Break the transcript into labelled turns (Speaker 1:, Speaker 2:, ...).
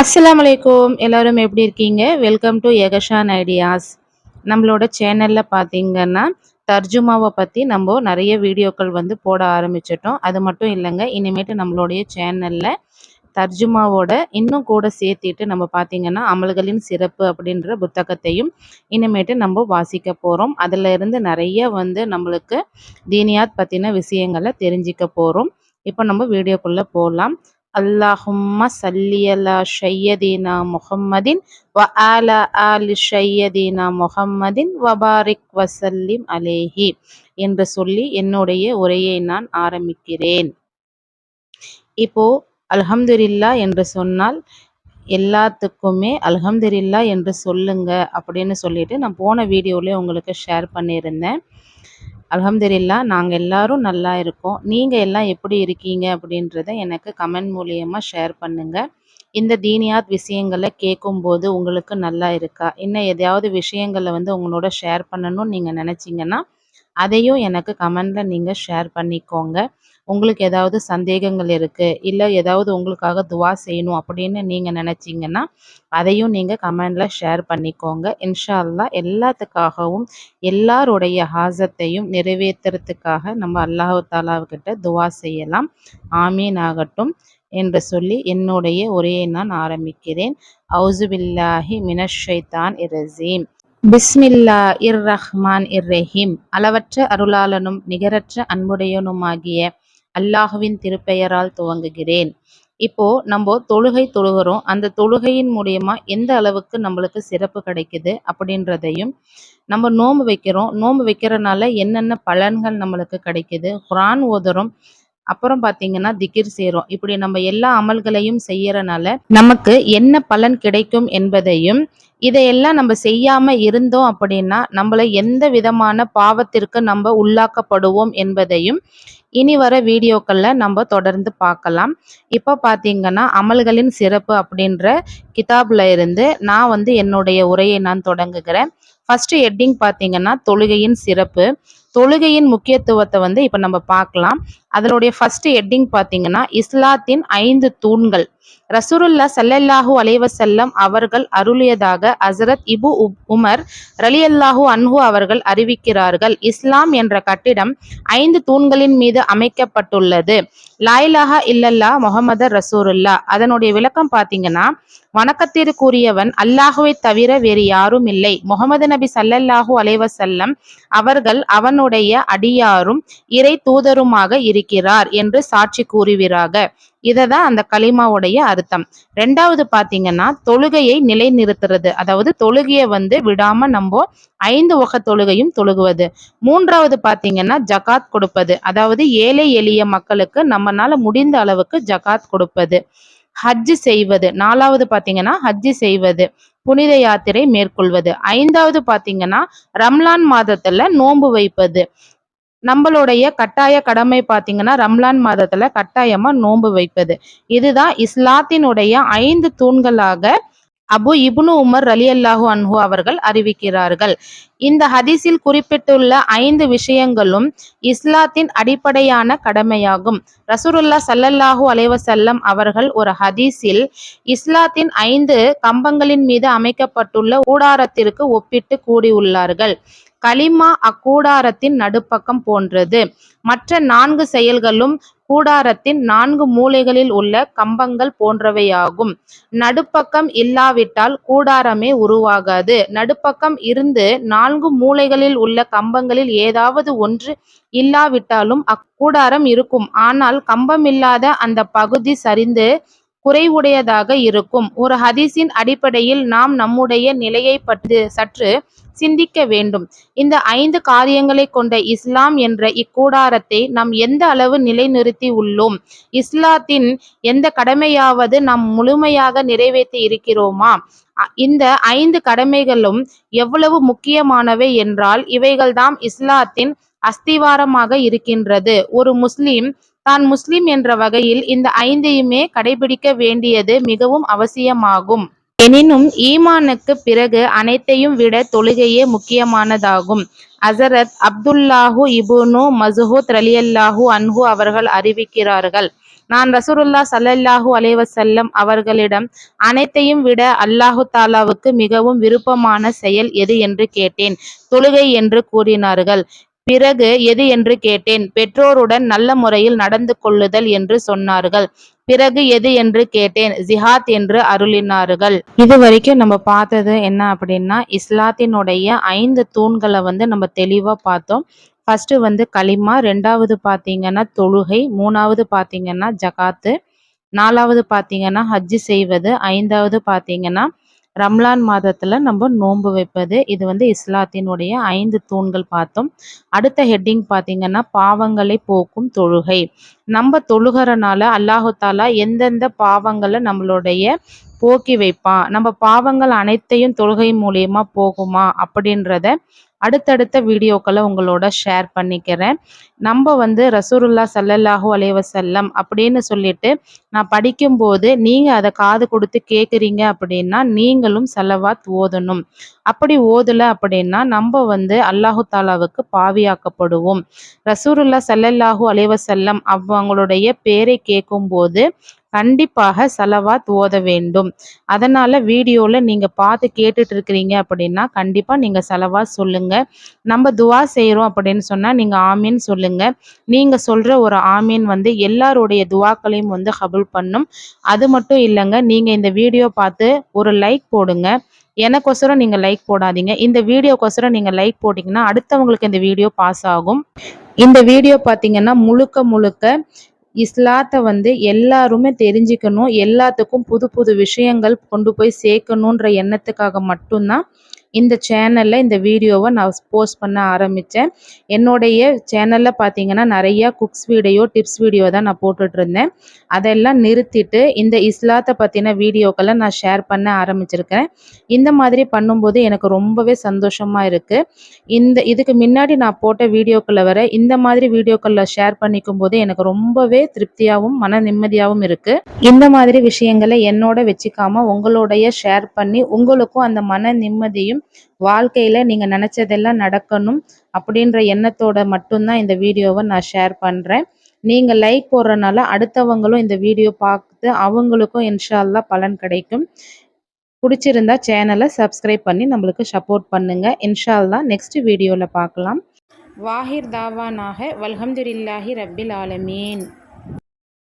Speaker 1: அஸ்ஸலாமு அலைக்கும் எல்லாரும் எப்படி இருக்கீங்க? வெல்கம் டு எகஷான் ஐடியாஸ் நம்மளோட சேனலில் பார்த்தீங்கன்னா தர்ஜுமாவை பற்றி நம்ம நிறைய வீடியோக்கள் வந்து போட ஆரம்பிச்சிட்டோம். அது மட்டும் இல்லைங்க இனிமேட்டு நம்மளுடைய சேனலில் தர்ஜுமாவோட இன்னும் கூட சேர்த்திட்டு நம்ம பார்த்தீங்கன்னா அமல்களின் சிறப்பு அப்படின்ற புத்தகத்தையும் இனிமேட்டு நம்ம வாசிக்க போகிறோம் அதில் இருந்து நிறைய வந்து நம்மளுக்கு தீனியாத் பற்றின விஷயங்களை தெரிஞ்சிக்க போகிறோம் இப்போ நம்ம வீடியோக்குள்ளே போகலாம் அல்லாஹும்ம சல்லி ஷையதீனா முஹம்மதின் வ ஆல ஆலி ஷையதீனா முஹம்மதின் வபாரிக் வசல்லிம் அலேஹி என்று சொல்லி என்னுடைய உரையை நான் ஆரம்பிக்கிறேன். இப்போ அல்ஹம்துலில்லா என்று சொன்னால் எல்லாத்துக்குமே அல்ஹம்துலில்லா என்று சொல்லுங்க அப்படின்னு சொல்லிட்டு நான் போன வீடியோவில் உங்களுக்கு ஷேர் பண்ணியிருந்தேன். அலமதுல்லா நாங்கள் எல்லாரும் நல்லா இருக்கோம். நீங்கள் எல்லாம் எப்படி இருக்கீங்க அப்படின்றத எனக்கு கமெண்ட் மூலியமாக ஷேர் பண்ணுங்கள் இந்த தீனியாத் விஷயங்களை கேட்கும்போது உங்களுக்கு நல்லா இருக்கா? இன்னும் எதையாவது விஷயங்களை வந்து உங்களோட ஷேர் பண்ணணும்னு நீங்கள் நினச்சிங்கன்னா அதையும் எனக்கு கமெண்டில் நீங்கள் ஷேர் பண்ணிக்கோங்க. உங்களுக்கு ஏதாவது சந்தேகங்கள் இருக்குது இல்லை ஏதாவது உங்களுக்காக துவா செய்யணும் அப்படின்னு நீங்கள் நினச்சிங்கன்னா அதையும் நீங்கள் கமெண்டில் ஷேர் பண்ணிக்கோங்க. இன்ஷா அல்லா எல்லாத்துக்காகவும் எல்லாருடைய ஹாசத்தையும் நிறைவேற்றுறதுக்காக நம்ம அல்லாஹு தாலாவுக்கிட்ட துவா செய்யலாம். ஆமீன் ஆகட்டும் என்று சொல்லி என்னுடைய உரையை நான் ஆரம்பிக்கிறேன். அவுசுபில்லாஹி மினஷைத்தான் இரசீம் பிஸ்மில்லா இர் ரஹ்மான் இர் ரஹீம். அளவற்ற அருளாளனும் நிகரற்ற அன்புடையனுமாகிய அல்லாஹுவின் திருப்பெயரால் துவங்குகிறேன். இப்போ நம்ம தொழுகை தொழுகிறோம். அந்த தொழுகையின் மூலியமா எந்த அளவுக்கு நம்மளுக்கு சிறப்பு கிடைக்குது அப்படின்றதையும் நம்ம நோன்பு வைக்கிறோம். நோன்பு வைக்கிறனால என்னென்ன பலன்கள் நம்மளுக்கு கிடைக்குது? குரான் ஓதுறோம். அப்புறம் பார்த்தீங்கன்னா திகிர் சேரும் இப்படி நம்ம எல்லா அமல்களையும் செய்யறனால நமக்கு என்ன பலன் கிடைக்கும் என்பதையும் இதையெல்லாம் நம்ம செய்யாம இருந்தோம் அப்படின்னா நம்மள எந்த விதமான பாவத்திற்கு நம்ம உள்ளாக்கப்படுவோம் என்பதையும் இனி வர வீடியோக்கள்ல நம்ம தொடர்ந்து பார்க்கலாம். இப்போ பார்த்தீங்கன்னா அமல்களின் சிறப்பு அப்படின்ற கிதாப்ல இருந்து நான் வந்து என்னுடைய உரையை நான் தொடங்குகிறேன். ஃபர்ஸ்ட் ஹெட்டிங் பார்த்தீங்கன்னா தொழுகையின் சிறப்பு. தொழுகையின் முக்கியத்துவத்தை வந்து இப்போ நம்ம பார்க்கலாம். அதனுடைய ஃபர்ஸ்ட் ஹெட்டிங் பார்த்தீங்கன்னா இஸ்லாத்தின் ஐந்து தூண்கள். ரசூருல்லா சல்லல்லாஹூ அலைவசல்லம் அவர்கள் அருளியதாக அசரத் இபு உமர் ரலியல்லாஹூ அன்ஹு அவர்கள் அறிவிக்கிறார்கள். இஸ்லாம் என்ற கட்டிடம் ஐந்து தூண்களின் மீது அமைக்கப்பட்டுள்ளது. லாயிலாஹா இல்லல்லா முகமது ரசூருல்லா அதனுடைய விளக்கம் பார்த்தீங்கன்னா வணக்கத்திற்குரியவன் அல்லாஹுவை தவிர வேறு யாரும் இல்லை. முகமது நபி சல்லல்லாஹூ அலைவசல்லம் அவர்கள் அவனுடைய அடியாரும் இறை தூதருமாக இருக்கிறார் என்று சாட்சி கூறுகிறார்கள் இதை தான் அந்த களிமாவுடைய அர்த்தம். ரெண்டாவது பார்த்தீங்கன்னா தொழுகையை நிலைநிறுத்துறது. அதாவது தொழுகையை வந்து விடாம நம்ம ஐந்து வகை தொழுகையும் தொழுகுவது. மூன்றாவது பார்த்தீங்கன்னா ஜகாத் கொடுப்பது. அதாவது ஏழை எளிய மக்களுக்கு நம்மனால முடிந்த அளவுக்கு ஜகாத் கொடுப்பது. ஹஜ்ஜு செய்வது. நாலாவது பார்த்தீங்கன்னா ஹஜ்ஜு செய்வது. புனித யாத்திரை மேற்கொள்வது. ஐந்தாவது பார்த்தீங்கன்னா ரம்லான் மாதத்துல நோன்பு வைப்பது. நம்மளுடைய கட்டாய கடமை பார்த்தீங்கன்னா ரம்லான் மாதத்துல கட்டாயமா நோன்பு வைப்பது. இதுதான் இஸ்லாத்தினுடைய ஐந்து தூண்களாக அபு இப்னு உமர் அலி அல்லாஹு அன்ஹு அவர்கள் அறிவிக்கிறார்கள். இந்த ஹதீஸில் குறிப்பிட்டுள்ள ஐந்து விஷயங்களும் இஸ்லாத்தின் அடிப்படையான கடமையாகும். ரசூருல்லா சல்லல்லாஹு அலைவசல்லம் அவர்கள் ஒரு ஹதீஸில் இஸ்லாத்தின் ஐந்து கம்பங்களின் மீது அமைக்கப்பட்டுள்ள ஊடாரத்திற்கு ஒப்பிட்டு கூடியுள்ளார்கள் களிமா அக்கூடாரத்தின் நடுப்பக்கம் போன்றது. மற்ற நான்கு செயல்களும் கூடாரத்தின் நான்கு மூலைகளில் உள்ள கம்பங்கள் போன்றவையாகும். நடுப்பக்கம் இல்லாவிட்டால் கூடாரமே உருவாகாது. நடுப்பக்கம் இருந்து நான்கு மூலைகளில் உள்ள கம்பங்களில் ஏதாவது ஒன்று இல்லாவிட்டாலும் அக்கூடாரம் இருக்கும். ஆனால் கம்பம் இல்லாத அந்த பகுதி சரிந்து குறைவுடையதாக இருக்கும். ஒரு ஹதீஸின் அடிப்படையில் நாம் நம்முடைய நிலையை பற்றி சற்று சிந்திக்க வேண்டும். இந்த ஐந்து காரியங்களை கொண்ட இஸ்லாம் என்ற இக்கூடாரத்தை நாம் எந்த அளவு நிலைநிறுத்தி உள்ளோம்? இஸ்லாத்தின் எந்த கடமையாவது நாம் முழுமையாக நிறைவேற்றி இருக்கிறோமா? இந்த ஐந்து கடமைகளும் எவ்வளவு முக்கியமானவை என்றால் இவைகள்தாம் இஸ்லாத்தின் அஸ்திவாரமாக இருக்கின்றது. ஒரு முஸ்லிம் தான் முஸ்லிம் என்ற வகையில் இந்த ஐந்தையுமே கடைபிடிக்க வேண்டியது மிகவும் அவசியமாகும். எனினும் ஈமானுக்கு பிறகு அனைத்தையும் விட தொழுகையே முக்கியமானதாகும். அசரத் அப்துல்லாஹு இபுனு மசுஹூத் ரலியல்லாஹு அன்ஹு அவர்கள் அறிவிக்கிறார்கள். நான் ரசூலுல்லா சல்லல்லாஹூ அலைவசல்லம் அவர்களிடம் அனைத்தையும் விட அல்லாஹு தாலாவுக்கு மிகவும் விருப்பமான செயல் எது என்று கேட்டேன். தொழுகை என்று கூறினார்கள். பிறகு எது என்று கேட்டேன். பெற்றோருடன் நல்ல முறையில் நடந்து கொள்ளுதல் என்று சொன்னார்கள். பிறகு எது என்று கேட்டேன். ஜிஹாத் என்று அருளினார்கள். இது வரைக்கும் நம்ம பார்த்தது என்ன அப்படின்னா இஸ்லாத்தினுடைய ஐந்து தூண்களை வந்து நம்ம தெளிவா பார்த்தோம். ஃபர்ஸ்ட் வந்து களிமா ரெண்டாவது பார்த்தீங்கன்னா தொழுகை மூணாவது பார்த்தீங்கன்னா ஜகாத்து நாலாவது பார்த்தீங்கன்னா ஹஜ்ஜு செய்வது ஐந்தாவது பார்த்தீங்கன்னா ரம்லான் மாதத்தில் நம்ம நோன்பு வைப்பது. இது வந்து இஸ்லாத்தினுடைய ஐந்து தூண்கள் பார்த்தோம். அடுத்த ஹெட்டிங் பார்த்தீங்கன்னா பாவங்களை போக்கும் தொழுகை. நம்ம தொழுகிறனால அல்லாஹாலா எந்தெந்த பாவங்களை நம்மளுடைய போக்கி வைப்பான்? நம்ம பாவங்கள் அனைத்தையும் தொழுகை மூலியமா போகுமா? அப்படின்றத அடுத்தடுத்த வீடியோக்களை உங்களோட ஷேர் பண்ணிக்கிறேன். நம்ம வந்து ரசூருல்லா சல்லல்லாஹு அலைவசல்லம் அப்படின்னு சொல்லிட்டு நான் படிக்கும்போது நீங்கள் அதை காது கொடுத்து கேட்குறீங்க அப்படின்னா நீங்களும் செலவாத் ஓதணும். அப்படி ஓதலை அப்படின்னா நம்ம வந்து அல்லாஹு தாலாவுக்கு பாவியாக்கப்படுவோம். ரசூருல்லா சல்லல்லாஹு அலைவசல்லம் அவங்களுடைய பேரை கேட்கும்போது கண்டிப்பாக செலவாத் ஓத வேண்டும். அதனால் வீடியோவில் நீங்கள் பார்த்து கேட்டுட்டு இருக்கிறீங்க அப்படின்னா கண்டிப்பாக நீங்கள் செலவாக சொல்லுங்கள் நம்ம துவா செய்கிறோம் அப்படின்னு சொன்னால் நீங்கள் ஆமீன் சொல்லுங்கள் நீங்கள் சொல்கிற ஒரு ஆமீன் வந்து எல்லாருடைய துவாக்களையும் வந்து ஹபுல் பண்ணும். அது மட்டும் இல்லைங்க நீங்கள் இந்த வீடியோ பார்த்து ஒரு லைக் போடுங்க. எனக்கொசரம் நீங்கள் லைக் போடாதீங்க. இந்த வீடியோக்கொசரம் நீங்கள் லைக் போட்டிங்கன்னா அடுத்தவங்களுக்கு இந்த வீடியோ பாஸ் ஆகும். இந்த வீடியோ பார்த்தீங்கன்னா முழுக்க முழுக்க இஸ்லாத்தை வந்து எல்லாருமே தெரிஞ்சுக்கணும். எல்லாத்துக்கும் புது புது விஷயங்கள் கொண்டு போய் சேர்க்கணுன்ற எண்ணத்துக்காக மட்டும்தான் இந்த சேனலில் இந்த வீடியோவை நான் போஸ்ட் பண்ண ஆரம்பித்தேன் என்னுடைய சேனலில் பார்த்தீங்கன்னா நிறையா குக்ஸ் வீடியோ டிப்ஸ் வீடியோ தான் நான் போட்டுட்ருந்தேன். அதெல்லாம் நிறுத்திட்டு இந்த இஸ்லாத்தை பற்றின வீடியோக்களை நான் ஷேர் பண்ண ஆரம்பிச்சிருக்கிறேன். இந்த மாதிரி பண்ணும்போது எனக்கு ரொம்பவே சந்தோஷமாக இருக்குது இந்த இதுக்கு முன்னாடி நான் போட்ட வீடியோக்களை வர இந்த மாதிரி வீடியோக்களில் ஷேர் பண்ணிக்கும் போது எனக்கு ரொம்பவே திருப்தியாகவும் மன நிம்மதியாகவும் இருக்குது இந்த மாதிரி விஷயங்களை என்னோட வச்சுக்காமல் உங்களுடைய ஷேர் பண்ணி உங்களுக்கும் அந்த மன நிம்மதியும் வாழ்க்கையில் நீங்கள் நினச்சதெல்லாம் நடக்கணும் அப்படின்ற எண்ணத்தோட மட்டும்தான் இந்த வீடியோவை நான் ஷேர் பண்ணுறேன் நீங்கள் லைக் போடுறனால அடுத்தவங்களும் இந்த வீடியோ பார்த்து அவங்களுக்கும் இன்ஷா பலன் கிடைக்கும். பிடிச்சிருந்தா சேனலை சப்ஸ்கிரைப் பண்ணி நம்மளுக்கு சப்போர்ட் பண்ணுங்கள் இன்ஷா நெக்ஸ்ட் வீடியோவில் பார்க்கலாம். வாஹிர் தாவானாக வல்ஹம்துல்லாஹி ரப்பில் ஆலமீன்.